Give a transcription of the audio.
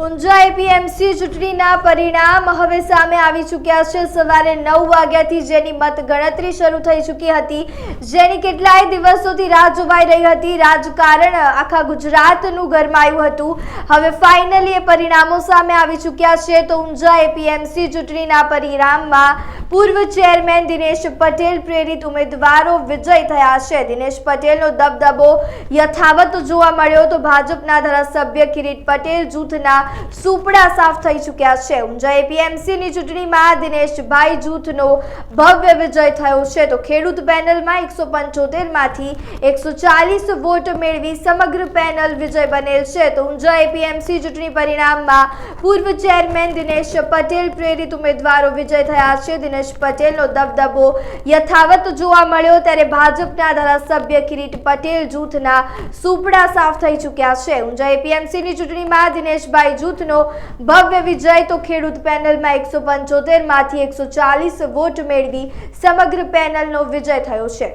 Unjha APMC ચૂંટણીના પરિણામ હવે સામે આવી ચૂક્યા છે. સવારે નવ વાગ્યાથી જેની મત ગણતરી શરૂ થઈ ચૂકી હતી, જેની કેટલાય દિવસોથી રાહ જોવાઈ રહી હતી. રાજકારણ આખા ગુજરાતનું ગરમાયું હતું. હવે ફાઇનલી એ પરિણામો સામે આવી ચૂક્યા છે. તો ઊંઝા એપીએમસી ચૂંટણીના પરિણામમાં પૂર્વ ચેરમેન દિનેશ પટેલ પ્રેરિત ઉમેદવારો વિજય થયા છે. દિનેશ પટેલનો દબદબો યથાવત જોવા મળ્યો તો ભાજપના ધારાસભ્ય કિરીટ પટેલ જૂથના સુપડા સાફ થઈ ચૂક્યા છે. ઊંઝા એપીએમસી ની ચૂંટણીમાં દિનેશભાઈ જૂથનો ભવ્ય વિજય થયો છે. તો ખેડૂત પેનલમાં એકસો પંચોતેરમાંથી એકસો ચાલીસ વોટ મેળવી સમગ્ર પેનલ વિજય બનેલ છે. તો ઊંઝા એપીએમસી ચૂંટણી પરિણામમાં પૂર્વ ચેરમેન દિનેશ પટેલ પ્રેરિત ઉમેદવારો વિજય થયા છે. દિનેશ પટેલનો દબદબો યથાવત જોવા મળ્યો. ત્યારે ભાજપના ધારાસભ્ય કિરીટ પટેલ જૂથના સુપડા સાફ થઈ ચૂક્યા છે. ઊંઝા એપીએમસી ની ચૂંટણીમાં દિનેશભાઈ જૂથનો ભવ્ય વિજય તો ખેડૂત પેનલમાં એકસો પંચોતેરમાંથી એકસો ચાલીસ વોટ મેળવી સમગ્ર પેનલનો વિજય થયો છે.